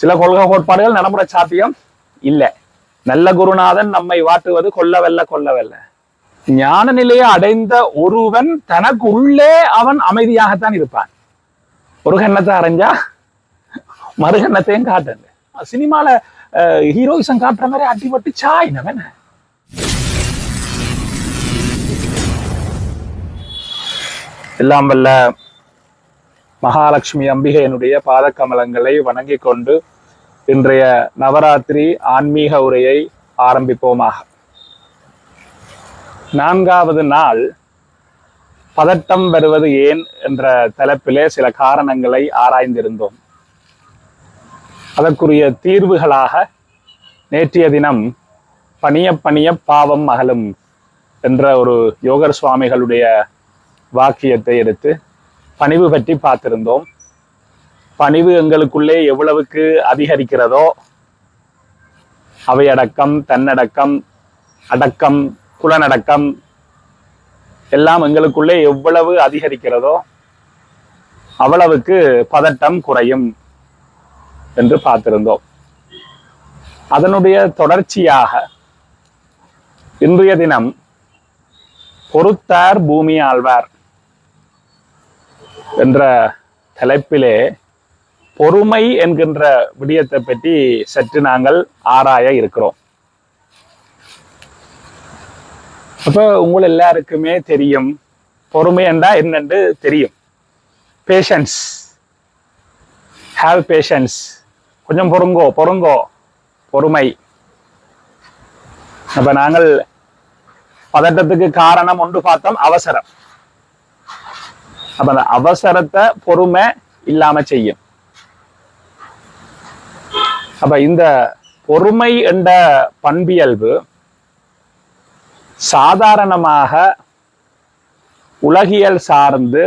சில கொள்கை கோட்பாடுகள் நடைமுறை சாத்தியம் இல்லை. நல்ல குருநாதன் நம்மை வாட்டுவது கொல்லவல்ல கொல்லவல்ல ஞான நிலையை அடைந்த ஒருவன் தனக்கு உள்ளே அவன் அமைதியாகத்தான் இருப்பான். ஒரு கண்ணத்தை அரைஞ்சா மறுகண்ணத்தையும் காட்டுங்க. சினிமால ஹீரோயிசம் காட்டுற மாதிரி அடிபட்டு சாயினவன் எல்லாம் வல்ல மகாலட்சுமி அம்பிகையனுடைய பாதக்கமலங்களை வணங்கிக் கொண்டு இன்றைய நவராத்திரி ஆன்மீக உரையை ஆரம்பிப்போமாக. நான்காவது நாள் பதட்டம் வருவது ஏன் என்ற தலைப்பிலே சில காரணங்களை ஆராய்ந்திருந்தோம். அதற்குரிய தீர்வுகளாக நேற்றைய தினம் பணிய பணிய பாவம் அகலும் என்ற ஒரு யோகர் சுவாமிகளுடைய வாக்கியத்தை எடுத்து பணிவு பற்றி பார்த்திருந்தோம். பணிவு எங்களுக்குள்ளே எவ்வளவுக்கு அதிகரிக்கிறதோ அவையடக்கம் தன்னடக்கம் அடக்கம் குலநடக்கம் எல்லாம் எங்களுக்குள்ளே எவ்வளவு அதிகரிக்கிறதோ அவ்வளவுக்கு பதட்டம் குறையும் என்று பார்த்திருந்தோம். அதனுடைய தொடர்ச்சியாக இன்றைய தினம் பொறுத்தார் பூமி ஆழ்வார் என்ற தலைப்பிலே பொறுமை என்கின்ற விடயத்தை பற்றி சற்று நாங்கள் ஆராய இருக்கிறோம். அப்போ உங்கள் எல்லாருக்குமே தெரியும் பொறுமை என்றா என்னென்று தெரியும். பேஷன்ஸ் ஹாவ் பேஷன்ஸ் கொஞ்சம் பொறுங்கோ பொறுங்கோ. பொறுமை. அப்ப நாங்கள் பதட்டத்துக்கு காரணம் ஒன்று பார்த்தோம் அவசரம். அப்ப அந்த அவசரத்தை பொறுமை இல்லாம செய்யும். அப்ப இந்த பொறுமை என்ற பண்பியல்பு சாதாரணமாக உலகியல் சார்ந்து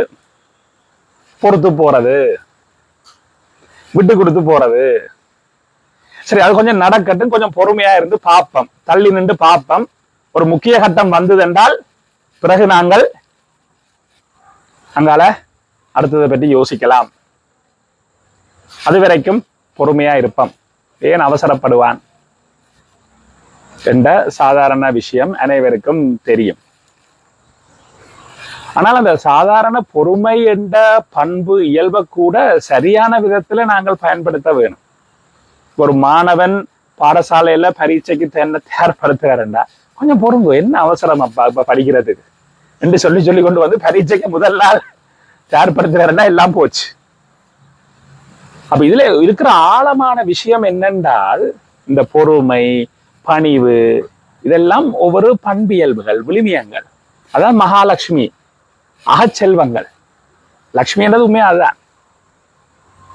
பொறுத்து போறது விட்டு கொடுத்து போறது. சரி அது கொஞ்சம் நடக்கட்டும் கொஞ்சம் பொறுமையா இருந்து பார்ப்போம். தள்ளி நின்று பார்ப்போம். ஒரு முக்கிய கட்டம் வந்தது என்றால் பிறகு நாங்கள் அங்கால அடுத்ததை பற்றி யோசிக்கலாம். அது வரைக்கும் பொறுமையா இருப்போம். ஏன் அவசரப்படுவான்? என்ற சாதாரண விஷயம் அனைவருக்கும் தெரியும். ஆனால் அந்த சாதாரண பொறுமை என்ற பண்பு இயல்பை கூட சரியான விதத்துல நாங்கள் பயன்படுத்த வேணும். ஒரு மாணவன் பாடசாலையில பரீட்சைக்கு தன்னை தயார்படுத்துகிறாருண்டா கொஞ்சம் பொறுங்க என்ன அவசரம் அப்பா இப்ப படிக்கிறதுக்கு என்று சொல்லி சொல்லி கொண்டு வந்து பரீட்சைக்கு முதல் நாள் தயார்படுத்துகிறாருண்டா எல்லாம் போச்சு. அப்ப இதுல இருக்கிற ஆழமான விஷயம் என்னென்றால் இந்த பொறுமை பணிவு இதெல்லாம் ஒவ்வொரு பண்பியல்புகள் விளிமியங்கள் அதான் மகாலட்சுமி அகச்செல்வங்கள். லக்ஷ்மின்றது உண்மையா அதுதான்.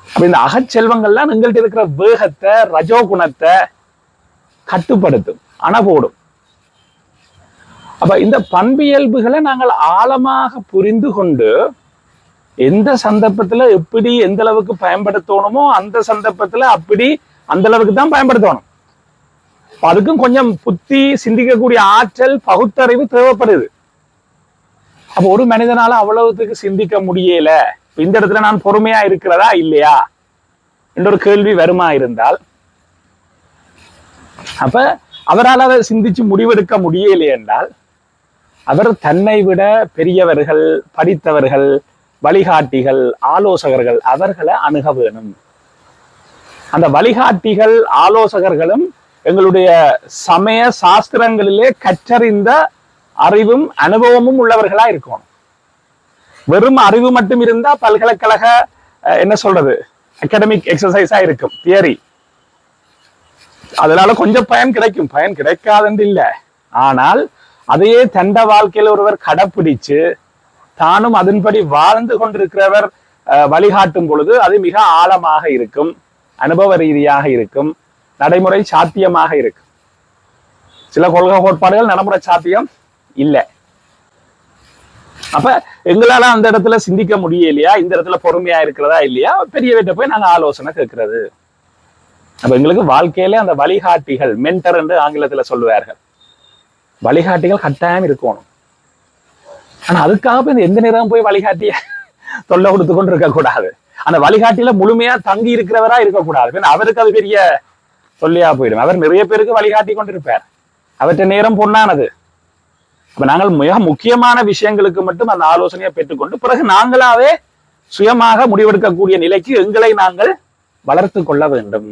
அப்ப இந்த அகச்செல்வங்கள்லாம் எங்கள்கிட்ட இருக்கிற வேகத்தை ரஜோ குணத்தை கட்டுப்படுத்தும் அணபோடும் அப்ப இந்த பண்பியல்புகளை நாங்கள் ஆழமாக புரிந்து கொண்டு எந்த சந்தர்ப்பத்துல எப்படி எந்த அளவுக்கு பயன்படுத்தணுமோ அந்த சந்தர்ப்பத்துல அப்படி அந்த அளவுக்கு தான் பயன்படுத்தணும். அதுக்கும் கொஞ்சம் புத்தி சிந்திக்கக்கூடிய ஆற்றல் பகுத்தறிவு தேவைப்படுது. அப்ப ஒரு மனிதனால அவ்வளவுத்துக்கு சிந்திக்க முடியல. இந்த இடத்துல நான் பொறுமையா இருக்கிறதா இல்லையா? என்ற ஒரு கேள்வி வருமா இருந்தால் அப்ப அவரால் அதை சிந்திச்சு முடிவெடுக்க முடியலை என்றால் அவர் தன்னை விட பெரியவர்கள் படித்தவர்கள் வழிகாட்டிகள் ஆலோசகர்கள் அவர்களை அணுக வேணும். அந்த வழிகாட்டிகள் ஆலோசகர்களும் எங்களுடைய சமய சாஸ்திரங்களிலே கற்றறிந்த அறிவும் அனுபவமும் உள்ளவர்களா இருக்கணும். வெறும் அறிவு மட்டும் இருந்தா பல்கலைக்கழக என்ன சொல்றது அகாடமிக் எக்ஸசைஸா இருக்கும் தியரி அதனால கொஞ்சம் பயன் கிடைக்கும். பயன் கிடைக்காதது இல்லை. ஆனால் அதையே தண்ட வாழ்க்கையில் ஒருவர் கடைப்பிடிச்சு தானும் அதன்படி வாழ்ந்து கொண்டிருக்கிறவர் வழிகாட்டும் பொழுது அது மிக ஆழமாக இருக்கும் அனுபவ ரீதியாக இருக்கும் நடைமுறை சாத்தியமாக இருக்கும். சில கொள்கை கோட்பாடுகள் நடைமுறை சாத்தியம் இல்லை. அப்ப எங்களால அந்த இடத்துல சிந்திக்க முடியலையா? இந்த இடத்துல பொறுமையா இருக்கிறதா இல்லையா? பெரியவர்கிட்ட போய் நாங்க ஆலோசனை கேட்கறது. அப்ப எங்களுக்கு வாழ்க்கையில அந்த வழிகாட்டிகள் மென்டர் என்று ஆங்கிலத்துல சொல்லுவார்கள். வழிகாட்டிகள் கட்டாயம் இருக்கணும். ஆனா அதுக்காக போய் எந்த நேரம் போய் வழிகாட்டிய தொல்லை கொடுத்து கொண்டு இருக்க கூடாது. அந்த வழிகாட்டியில முழுமையா தங்கி இருக்கிறவரா இருக்கக்கூடாது அவருக்கு அது பெரிய சொல்லியா போயிடும். அவர் நிறைய பேருக்கு வழிகாட்டி கொண்டிருப்பார். அவற்ற நேரம் பொன்னானது. அப்ப நாங்கள் மிக முக்கியமான விஷயங்களுக்கு மட்டும் அந்த ஆலோசனையை பெற்றுக்கொண்டு பிறகு நாங்களாவே சுயமாக முடிவெடுக்கக்கூடிய நிலைக்கு எங்களை நாங்கள் வளர்த்து கொள்ள வேண்டும்.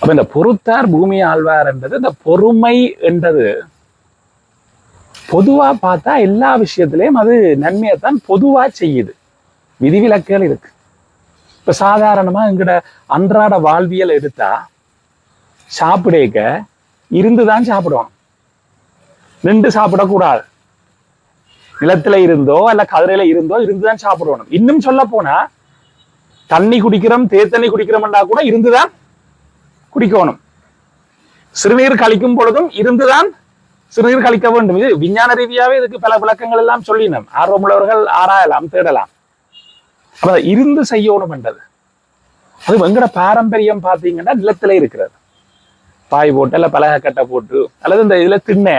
அப்ப இந்த பொறுத்தார் பூமி ஆழ்வார் என்றது இந்த பொறுமை என்றது பொதுவா பார்த்தா எல்லா விஷயத்திலையும் அது நன்மையை தான் பொதுவா செய்யுது. விதிவிலக்குகள் இருக்கு. இப்ப சாதாரணமா எங்கட அன்றாட வாழ்வியல் எடுத்தா சாப்பிடேக்க இருந்துதான் சாப்பிடுவோம் நின்று சாப்பிடக்கூடாது. நிலத்துல இருந்தோ அல்ல கதிரையில இருந்தோ இருந்துதான் சாப்பிடணும். இன்னும் சொல்ல போனா தண்ணி குடிக்கிறோம் தேத்தண்ணி குடிக்கிறோம்னா கூட இருந்துதான் குடிக்கணும். சிறுநீர் கழிக்கும் பொழுதும் இருந்துதான் சிறுநீர் கழிக்க வேண்டும் இது விஞ்ஞான ரீதியாவே இதுக்கு பல விளக்கங்கள் எல்லாம் சொல்லினோம் ஆர்வமுள்ளவர்கள் ஆராயலாம் தேடலாம். அப்ப இருந்து செய்யணும் என்றது அது எங்கட பாரம்பரியம் பார்த்தீங்கன்னா நிலத்திலே இருக்கிறது. பாய் போட்டு அல்ல பலகை கட்டை போட்டு அல்லது இந்த இதுல திண்ணை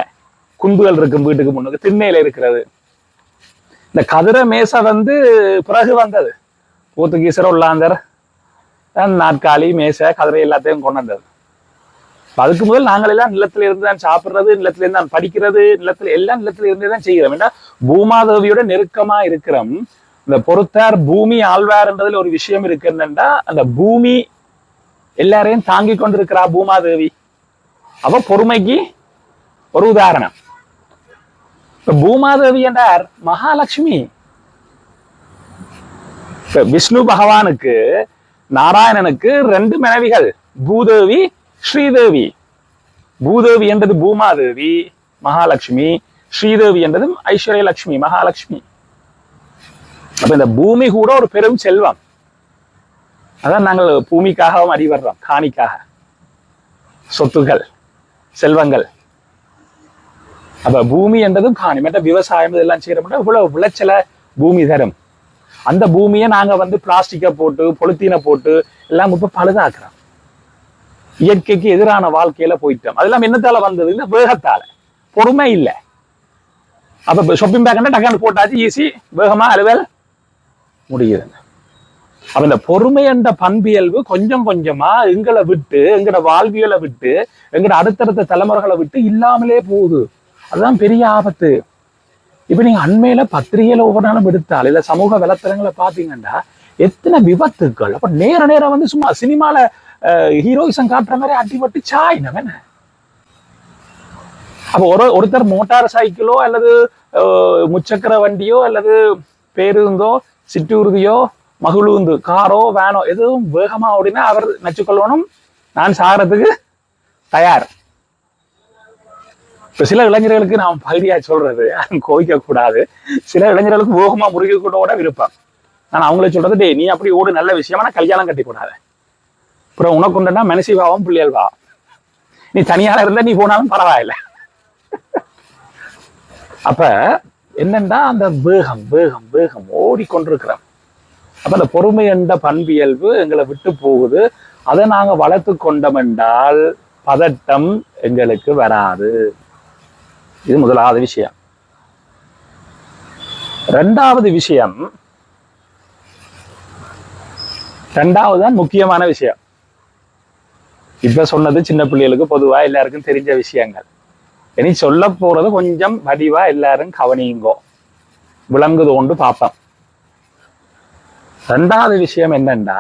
குந்துகள் இருக்கும் வீட்டுக்கு முன்னுக்கு திண்ணையில இருக்கிறது. இந்த கதிர மேசை வந்து பிறகு வந்தது. போர்த்துகீசர் உள்ளாந்தர் நாற்காலி மேசை கதிரை எல்லாத்தையும் கொண்டு வந்தது. அதுக்கு முதல் நாங்கள் எல்லாம் நிலத்துல இருந்து தான் சாப்பிட்றது நிலத்துல இருந்து தான் படிக்கிறது நிலத்துல எல்லாம் நிலத்துல இருந்தே தான் செய்கிறோம். ஏன்னா பூமாதேவியோட நெருக்கமா இருக்கிறோம். இந்த பொறுத்தார் பூமி ஆழ்வார்ன்றதுல ஒரு விஷயம் இருக்கு என்னன்னா அந்த பூமி எல்லாரையும் தாங்கி கொண்டிருக்கிறா பூமாதேவி. அவ பொறுமைக்கு ஒரு உதாரணம். இப்ப பூமாதேவி என்றார் மகாலட்சுமி விஷ்ணு பகவானுக்கு நாராயணனுக்கு ரெண்டு மனைவிகள். பூதேவி ஸ்ரீதேவி. பூதேவி என்றது பூமாதேவி மகாலட்சுமி. ஸ்ரீதேவி என்றதும் ஐஸ்வர்ய லட்சுமி மகாலட்சுமி. அப்ப இந்த பூமி கூட ஒரு பெரும் செல்வம். அதான் நாங்கள் பூமிக்காகவும் அறிவர்றோம் காணிக்காக. சொத்துகள் செல்வங்கள். அப்ப பூமி என்றதும் காணி. மற்ற விவசாயம் இதெல்லாம் செய்யறோம்னா இவ்வளவு விளைச்சல பூமி தரும். அந்த பூமியை நாங்க வந்து பிளாஸ்டிக்கை போட்டு பொலித்தீனை போட்டு எல்லாம் இப்ப பழுதாக்குறோம். இயற்கைக்கு எதிரான வாழ்க்கையில போயிட்டோம். அதெல்லாம் என்னத்தால வந்தது இந்த வேகத்தால. பொறுமை இல்லை. அப்ப ஷாப்பிங் பேக் டக்கான போட்டாச்சு ஈஸி வேகமா அலுவல் முடியுதுங்க அப்ப இந்த பொறுமை என்ற பண்பியல்பு கொஞ்சம் கொஞ்சமா எங்களை விட்டு எங்களோட வாழ்வியலை விட்டு எங்களோட அடுத்தடுத்த தலைமுறைகளை விட்டு இல்லாமலே போகுது. அதுதான் பெரிய ஆபத்து. இப்ப நீங்க அண்மையில பத்திரிகையில ஒவ்வொரு நாளும் எடுத்தால் இல்ல சமூக வலைத்தளங்களை பாத்தீங்கன்னா எத்தனை விபத்துக்கள் அப்ப நேர நேரம் வந்து சும்மா சினிமால ஹீரோயிசம் காட்டுற மாதிரி அடிபட்டு சாயினம் என்ன அப்போ ஒரு ஒருத்தர் மோட்டார் சைக்கிளோ அல்லது முச்சக்கர வண்டியோ அல்லது பேருந்தோ சிற்றூர்தியோ மகிழுந்து காரோ வேனோ எதுவும் வேகமா ஓடினா அவர் நச்சுக்கொள்ளணும் நான் சாகிறதுக்கு தயார் இப்போ சில இளைஞர்களுக்கு நான் பகுதியா சொல்றது யாரும் கோவிக்கக்கூடாது சில இளைஞர்களுக்கு வேகமா முருகிக்கூட கூட விருப்பம் நான் அவங்கள சொல்றது டேய் நீ அப்படி ஓடு நல்ல விஷயமா நான் கல்யாணம் கட்டிக்கூடாது அப்புறம் உனக்கு உண்டுன்னா மனசி பாவம் பிள்ளைகள் நீ தனியாக இருந்தா நீ போனாலும் பரவாயில்ல. அப்ப என்னன்னா அந்த வேகம் வேகம் வேகம் ஓடிக்கொண்டிருக்கிறோம் அப்ப அந்த பொறுமை என்ற பண்பியல்பு எங்களை விட்டு போகுது. அதை நாங்க வளர்த்து கொண்டோம் என்றால் பதட்டம் எங்களுக்கு வராது. இது முதலாவது விஷயம். ரெண்டாவது விஷயம் ரெண்டாவது தான் முக்கியமான விஷயம். இப்ப சொன்னது சின்ன பிள்ளைகளுக்கு பொதுவா எல்லாருக்கும் தெரிஞ்ச விஷயங்கள். இனி சொல்ல போறது கொஞ்சம் வடிவா எல்லாரும் கவனியுங்கோ விளங்குது கொண்டு பார்ப்போம். ரெண்டாவது விஷயம் என்னன்னா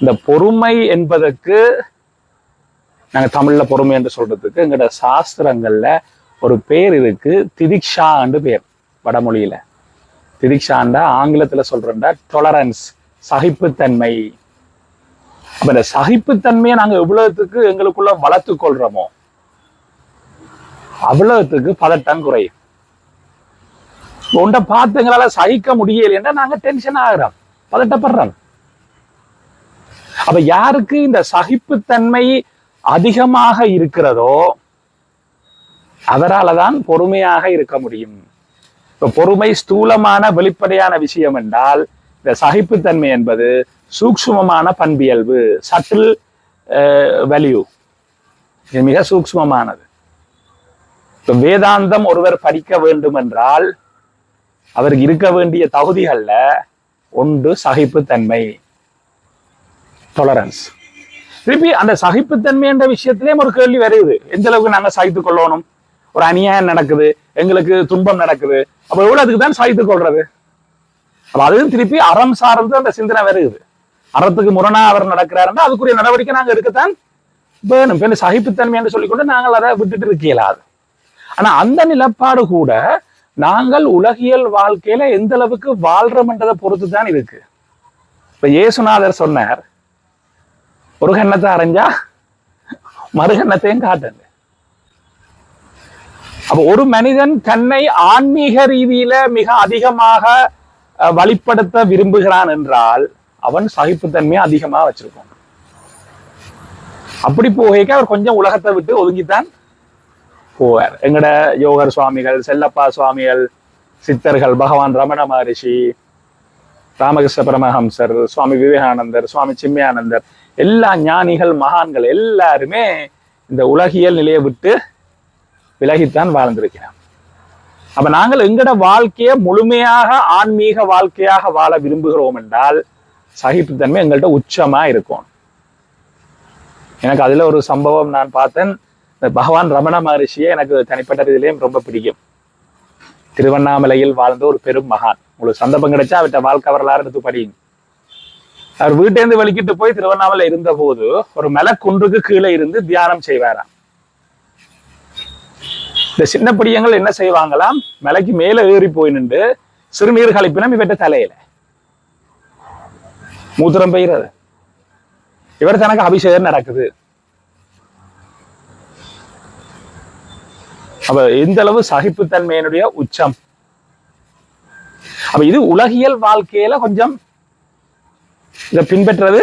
இந்த பொறுமை என்பதற்கு நாங்க தமிழ்ல பொறுமை என்று சொல்றதுக்கு எங்களோட சாஸ்திரங்கள்ல ஒரு பேர் இருக்கு திதிக்ஷான்னு பேர் வடமொழியில. திதிக்ஷாண்டா ஆங்கிலத்துல சொல்றேன்டா டொலரன்ஸ் சகிப்புத்தன்மை. அப்ப இந்த சகிப்புத்தன்மையை நாங்க எவ்வளவுத்துக்கு எங்களுக்குள்ள வளர்த்து கொள்றோமோ அவ்வளவுத்துக்கு பதட்டம் குறையும். உண்டை பார்த்து எங்களால சகிக்க முடியலைன்னா நாங்க டென்ஷன் ஆகிறோம் பதட்டப்படுறோம். அப்ப யாருக்கு இந்த சகிப்புத்தன்மை அதிகமாக இருக்கிறதோ அவரால தான் பொறுமையாக இருக்க முடியும். இப்ப பொறுமை ஸ்தூலமான வெளிப்படையான விஷயம் என்றால் இந்த சகிப்புத்தன்மை என்பது சூக்ஷ்மமான பண்பியல்பு சட்டில் வேல்யூ இது மிக சூக்ஷ்மமானது. வேதாந்தம் ஒருவர் படிக்க வேண்டும் என்றால் அவருக்கு இருக்க வேண்டிய தகுதிகள்ல ஒன்று சகிப்புத்தன்மை டொலரன்ஸ் திருப்பி அந்த சகிப்புத்தன்மை என்ற விஷயத்திலேயும் ஒரு கேள்வி வருது. எந்த அளவுக்கு நாங்கள் சகித்துக் கொள்ளணும்? ஒரு அநியாயம் நடக்குது எங்களுக்கு துன்பம் நடக்குது. அப்ப எவ்வளோ அதுக்கு தான் சகித்துக் கொள்றது? அப்ப அதுவும் திருப்பி அறம் சார்ந்து அந்த சிந்தனை வருகுது அறத்துக்கு முரணா அவர் நடக்கிறாருன்னா அதுக்குரிய நடவடிக்கை நாங்க எடுக்கத்தான் வேணும். பெண் சகிப்புத்தன்மை என்று சொல்லிக்கொண்டு நாங்கள் அதை விட்டுட்டு இருக்க இயலாது ஆனா அந்த நிலப்பாடு கூட நாங்கள் உலகியல் வாழ்க்கையில எந்த அளவுக்கு வாழ்றோம்ன்றதை பொறுத்து தான் இருக்கு. இப்ப இயேசுநாதர் சொன்னார் ஒரு கண்ணத்தை அரைஞ்சா மறுகண்ணத்தையும் காட்டுங்க. அப்ப ஒரு மனிதன் தன்னை ஆன்மீக ரீதியில மிக அதிகமாக வழிப்படுத்த விரும்புகிறான் என்றால் அவன் சகிப்புத்தன்மையை அதிகமா வச்சிருக்கான் அப்படி போகைக்கு அவர் கொஞ்சம் உலகத்தை விட்டு ஒதுங்கித்தான் போவார். எங்கட யோகர் சுவாமிகள் செல்லப்பா சுவாமிகள் சித்தர்கள் பகவான் ரமண மகரிஷி ராமகிருஷ்ண பரமஹம்சர் சுவாமி விவேகானந்தர் சுவாமி சிம்மியானந்தர் எல்லா ஞானிகள் மகான்கள் எல்லாருமே இந்த உலகியல் நிலையை விட்டு விலகித்தான் வாழ்ந்திருக்கிறார். அப்ப நாங்கள் எங்கட வாழ்க்கையை முழுமையாக ஆன்மீக வாழ்க்கையாக வாழ விரும்புகிறோம் என்றால் சகிப்புத்தன்மை எங்கள்கிட்ட உச்சமா இருக்கும். எனக்கு அதுல ஒரு சம்பவம் நான் பார்த்தேன். இந்த பகவான் ரமண மகரிஷியை எனக்கு தனிப்பட்ட ரீதியிலையும் ரொம்ப பிடிக்கும். திருவண்ணாமலையில் வாழ்ந்த ஒரு பெரும் மகான். உங்களுக்கு சந்தர்ப்பம் கிடைச்சா அவர்கிட்ட வாழ்க்கை வரலாறு எடுத்து படியுங்க. அவர் வீட்டேந்து வெளிக்கிட்டு போய் திருவண்ணாமலை இருந்த போது ஒரு மலைக்குன்றுக்கு கீழே இருந்து தியானம் செய்வாராம். இந்த சின்ன பிடியங்கள் என்ன செய்வாங்களாம் மலைக்கு மேலே ஏறி போய் நின்று சிறுநீர் கழிப்பினம் இவற்ற தலையில. மூத்திரம் பெய்கிறது. இவர் தனக்கு அபிஷேகம் நடக்குது. அப்ப எந்த அளவு சகிப்புத்தன்மையினுடைய உச்சம். அப்ப இது உலகியல் வாழ்க்கையில கொஞ்சம் இதை பின்பற்றது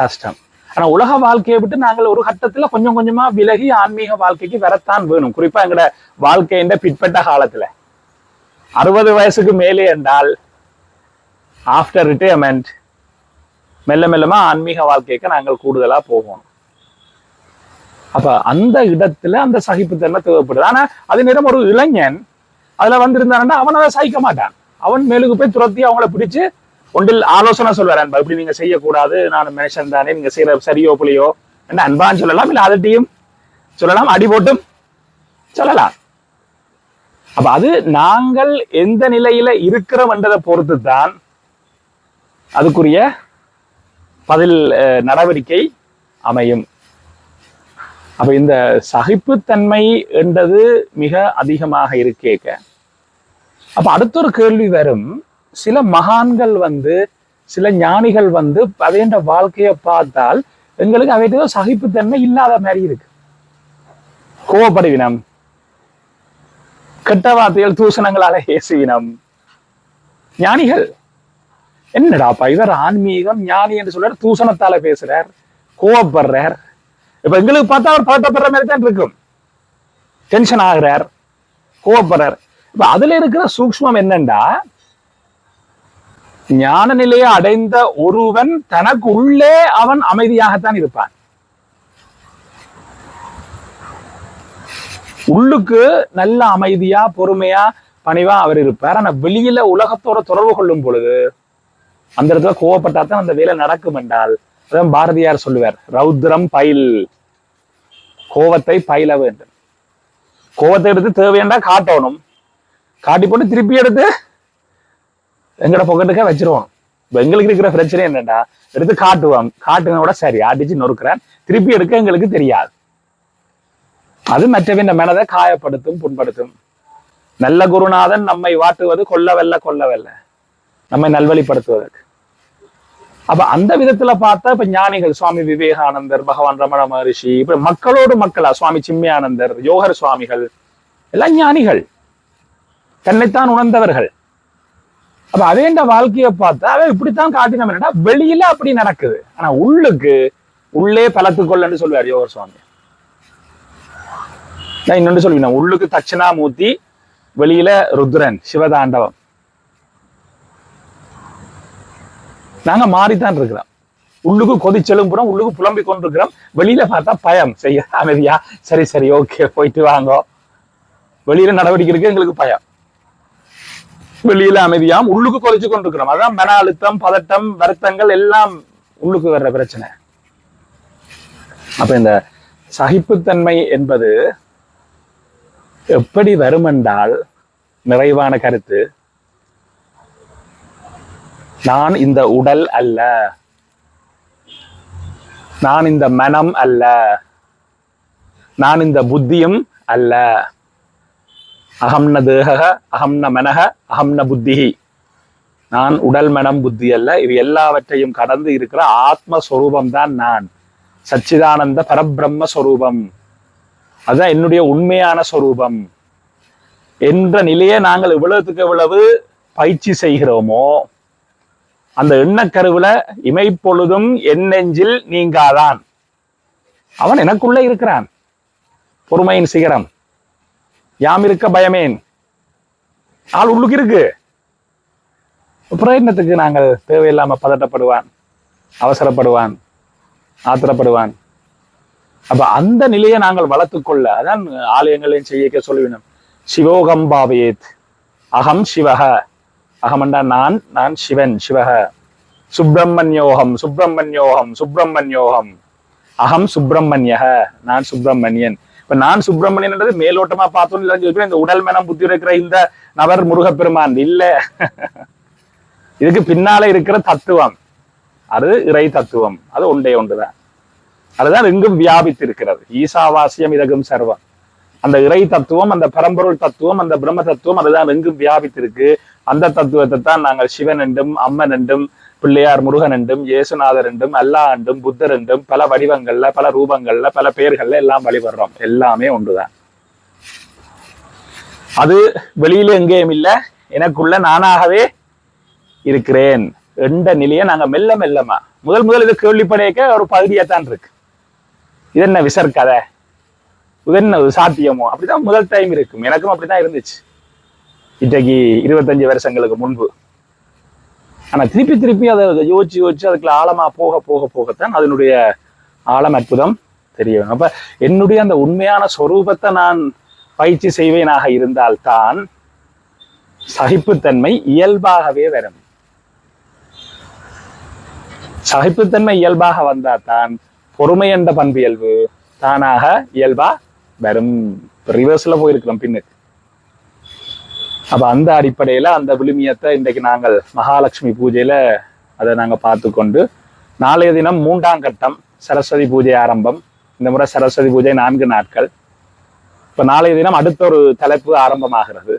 கஷ்டம். ஆனா உலக வாழ்க்கையை விட்டு நாங்கள் ஒரு கட்டத்துல கொஞ்சம் கொஞ்சமா விலகி ஆன்மீக வாழ்க்கைக்கு வரத்தான் வேணும். குறிப்பா எங்கட வாழ்க்கையின் பிற்பட்ட காலத்துல. அறுபது வயசுக்கு மேலே என்றால் ஆஃப்டர் ரிட்டையர்மெண்ட் மெல்ல மெல்லமா ஆன்மீக வாழ்க்கைக்கு நாங்கள் கூடுதலா போகணும். அப்ப அந்த இடத்துல அந்த சகிப்புத்தன்மை தேவைப்படுது. ஆனா அதே நேரம் ஒரு இளைஞன் அதுல வந்திருந்தானா அவன் அதை சகிக்க மாட்டான். அவன் மேலுக்கு போய் துரத்தி அவங்கள பிடிச்சு ஒன்றில் ஆலோசனை சொல்வார் அன்பா இப்படி நீங்க செய்யக்கூடாது. நான் மனுஷன் தானே. நீங்க செய்யற சரியோ புலியோ. என்ன அன்பான்னு சொல்லலாம். இல்ல அதட்டியும் சொல்லலாம். அடி போட்டும் சொல்லலாம். அப்ப அது நாங்கள் எந்த நிலையில இருக்கிறோம் என்றதை பொறுத்து தான் அதுக்குரிய பதில் நடவடிக்கை அமையும். அப்ப இந்த சகிப்புத்தன்மை என்றது மிக அதிகமாக இருக்கேக்க. அப்ப அடுத்த ஒரு கேள்வி வரும். சில மகான்கள் வந்து சில ஞானிகள் வந்து அவைன்ற வாழ்க்கையை பார்த்தால் எங்களுக்கு அவைகிட்ட ஏதோ சகிப்புத்தன்மை இல்லாத மாதிரி இருக்கு. கோவப்படுவினம் கெட்ட வார்த்தைகள் தூஷணங்களால ஏசுவினம். ஞானிகள். என்னடாப்பா இவர் ஆன்மீகம் ஞானி என்று சொல்றார் தூஷணத்தால பேசுறார் கோவப்படுறார் இப்ப எங்களுக்கு பார்த்தா அவர் பதட்டப்படுற மாதிரி தான் இருக்கும். டென்ஷன் ஆகிறார் கோவப்படுறார் இப்ப அதுல இருக்கிற சூக்ஷ்மம் என்னண்டா ஞான நிலையை அடைந்த ஒருவன் தனக்கு உள்ளே அவன் அமைதியாகத்தான் இருப்பான். உள்ளுக்கு நல்ல அமைதியா பொறுமையா பணிவா அவர் இருப்பார். ஆனா வெளியில உலகத்தோட தொடர்பு கொள்ளும் பொழுது அந்த இடத்துல கோவப்பட்டா தான் அந்த வேலை நடக்கும் என்றால் அதான் பாரதியார் சொல்லுவார் ரௌத்ரம் பயில் கோவத்தை பயில வேண்டும். கோவத்தை எடுத்து தேவையாண்டா காட்டணும். காட்டி போட்டு திருப்பி எடுத்து எங்கட பொக்கெட்டுக்கே வச்சிருவோம். இப்ப எங்களுக்கு இருக்கிற பிரச்சனை என்னடா எடுத்து காட்டுவான் காட்டுங்க கூட சரி அடிச்சு நொறுக்கிறேன். திருப்பி எடுக்க எங்களுக்கு தெரியாது. அது மற்றவின் மனதை காயப்படுத்தும் புண்படுத்தும். நல்ல குருநாதன் நம்மை வாட்டுவது கொல்லவல்ல கொல்லவல்ல நம்மை நல்வழிப்படுத்துவதற்கு. அப்ப அந்த விதத்துல பார்த்தா இப்ப ஞானிகள் சுவாமி விவேகானந்தர் பகவான் ரமண மகரிஷி இப்ப மக்களோடு மக்களா சுவாமி சிம்மியானந்தர் யோகர் சுவாமிகள் எல்லாம் ஞானிகள். தன்னைத்தான் உணர்ந்தவர்கள். அப்ப அவேண்ட வாழ்க்கையை பார்த்தா அவன் இப்படித்தான் காட்டினோம் என்னடா வெளியில அப்படி நடக்குது. ஆனா உள்ளுக்கு உள்ளே பலத்துக்கொள்ளன்னு சொல்லுவார் யோகர் சுவாமி. நான் இன்னொன்று சொல்லுவேன் உள்ளுக்கு தட்சிணாமூர்த்தி வெளியில ருத்ரன் சிவதாண்டவம். நாங்க மாறித்தான் இருக்கிறோம். உள்ளுக்கு கொதிச்செலும்புறோம் உள்ளுக்கு புலம்பிக் கொண்டிருக்கிறோம். வெளியில பார்த்தா பயம். செய்ய அமைதியா. சரி சரி ஓகே போயிட்டு வாங்க. வெளியில நடவடிக்கை இருக்கு எங்களுக்கு பயம். வெளியில அமைதியாம் உள்ளுக்கு குறைச்சு கொண்டிருக்கிறோம். அதான் மன அழுத்தம் பதட்டம் வருத்தங்கள் எல்லாம் உள்ளுக்கு வர்ற பிரச்சனை. அப்ப இந்த சகிப்புத்தன்மை என்பது எப்படி வரும் என்றால் நிறைவான கருத்து நான் இந்த உடல் அல்ல நான் இந்த மனம் அல்ல நான் இந்த புத்தியும் அல்ல அகம்ன தேக அகம்ன மனக அகம்ன புத்தி நான் உடல் மனம் புத்தி அல்ல இது எல்லாவற்றையும் கடந்து இருக்கிற ஆத்மஸ்வரூபம் தான் நான். சச்சிதானந்த பரபிரம்ம ஸ்வரூபம். அதுதான் என்னுடைய உண்மையான ஸ்வரூபம். என்ற நிலையை நாங்கள் இவ்வளவுக்கு எவ்வளவு பயிற்சி செய்கிறோமோ அந்த எண்ணக்கருவுல இமைப்பொழுதும் என் நெஞ்சில் நீங்காதான். அவன் எனக்குள்ள இருக்கிறான். பொறுமையின் சிகரம். யாம் இருக்க பயமேன்? ஆள் உள்ளுக்கு இருக்கு. பிரயத்னத்துக்கு நாங்கள் தேவையில்லாம பதட்டப்படுவான் அவசரப்படுவான் ஆத்திரப்படுவான். அப்ப அந்த நிலையை நாங்கள் வளர்த்துக்கொள்ள அதான் ஆலயங்களையும் செய்ய சொல்லுவினோம் சிவோகம்பாவேத் அகம் சிவக அகமண்டா நான் நான் சிவன் சிவக சுப்பிரமணியோகம் சுப்பிரமணியோகம் சுப்பிரமணியோகம். அகம் சுப்பிரமணியக. நான் சுப்பிரமணியன். இப்ப நான் சுப்பிரமணியன்றது மேலோட்டமா பார்த்தோம் இல்லைன்னு இந்த உடல் மனம் புத்தி இருக்கிற இந்த நபர் முருகப்பெருமான். இல்ல. இதுக்கு பின்னால இருக்கிற தத்துவம். அது இறை தத்துவம். அது ஒன்றே ஒன்றுதான். அதுதான் எங்கும் வியாபித்து இருக்கிறது ஈசாவாசியம் இதகும் சர்வம். அந்த இறை தத்துவம் அந்த பரம்பொருள் தத்துவம் அந்த பிரம்ம தத்துவம் அதுதான் எங்கும் வியாபித்திருக்கு. அந்த தத்துவத்தை தான் நாங்கள் சிவன் என்றும் அம்மன் என்றும் பிள்ளையார் முருகன் என்றும் இயேசுநாதர் என்றும் அல்லா என்றும் புத்தர் என்றும் பல வடிவங்கள்ல பல ரூபங்கள்ல பல பெயர்கள்ல எல்லாம் வழிபடுறோம். எல்லாமே ஒன்றுதான். அது வெளியில எங்கேயும் இல்லை. எனக்குள்ள நானாகவே இருக்கிறேன் என்ற நிலையை நாங்க மெல்ல மெல்லமா முதல் முதல் இது கேள்விப்படையக்க ஒரு பகுதியா தான் இருக்கு. இது என்ன விசர் கதை இது என்ன சாத்தியமோ? அப்படிதான் முதல் டைம் இருக்கும். எனக்கும் அப்படிதான் இருந்துச்சு. இன்றைக்கு இருபத்தஞ்சு வருஷங்களுக்கு முன்பு. ஆனா திருப்பி திருப்பி அதை யோசிச்சு யோசிச்சு அதுக்குள்ள ஆழமா போக போக போகத்தான் அதனுடைய ஆழம் அற்புதம் தெரிய வரும் அப்போ என்னுடைய அந்த உண்மையான சொரூபத்தை நான் பயிற்சி செய்வேனாக இருந்தால்தான் சகிப்புத்தன்மை இயல்பாகவே வரும். சகிப்புத்தன்மை இயல்பாக வந்தாதான் பொறுமை என்ற பண்பு இயல்பு தானாக இயல்பா வரும். ரிவர்ஸ்ல போயிருக்கிறோம் பின்னுக்கு அப்ப அந்த அடிப்படையில அந்த விழுமியத்தை இன்றைக்கு நாங்கள் மகாலட்சுமி பூஜையில அதை நாங்க பார்த்து கொண்டு நாளைய தினம் மூன்றாம் கட்டம் சரஸ்வதி பூஜை ஆரம்பம். இந்த முறை சரஸ்வதி பூஜை நான்கு நாட்கள். இப்ப நாளைய தினம் அடுத்த ஒரு தலைப்பு ஆரம்பமாகிறது.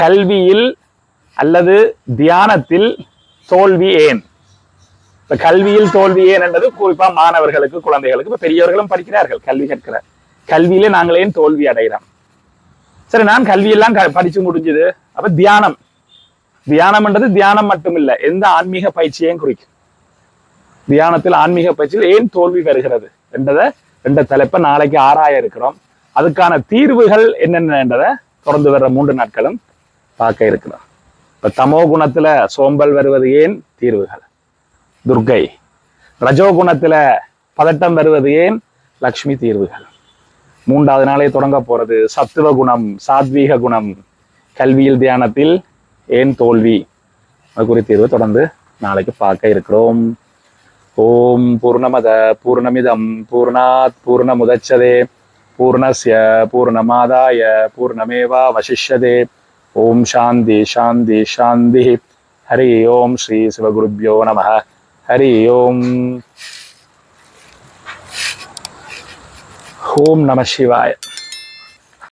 கல்வியில் அல்லது தியானத்தில் தோல்வி ஏன்? இப்ப கல்வியில் தோல்வி ஏன் என்றது குறிப்பா மாணவர்களுக்கு குழந்தைகளுக்கு இப்ப பெரியவர்களும் படிக்கிறார்கள் கல்வி கற்கிற கல்வியில நாங்கள் ஏன் தோல்வி அடைகிறோம்? சரி நான் கல்வியெல்லாம் க- படிச்சு முடிஞ்சது. அப்ப தியானம். தியானம்ன்றது தியானம் மட்டும் இல்ல எந்த ஆன்மீக பயிற்சியையும் குறிக்கும். தியானத்தில் ஆன்மீக பயிற்சியில் ஏன் தோல்வி வருகிறது என்றதை ரெண்டு தலைப்பை நாளைக்கு ஆராய இருக்கிறோம். அதுக்கான தீர்வுகள் என்னென்னன்றதை தொடர்ந்து வர்ற மூன்று நாட்களும் பார்க்க இருக்கிறோம். இப்ப தமோ குணத்துல சோம்பல் வருவது ஏன் தீர்வுகள்? துர்க்கை. ரஜோ குணத்துல பதட்டம் வருவது ஏன் லக்ஷ்மி தீர்வுகள்? மூன்றாவது நாளே தொடங்க போறது. சத்துவ குணம் சாத்வீக குணம். கல்வியில் தியானத்தில் ஏன் தோல்வி? அது தொடர்ந்து நாளைக்கு பார்க்க இருக்கிறோம். ஓம் பூர்ணமத பூர்ணமிதம் பூர்ணாத் பூர்ணமுதச்சதே. பூர்ணஸ்ய பூர்ணமாதாய பூர்ணமேவா வசிஷ்யதே ஓம் சாந்தி சாந்தி சாந்தி. ஹரி ஓம் ஸ்ரீ சிவகுருப்யோ நம ஹரி ஓம். ஓம் நம சிவாய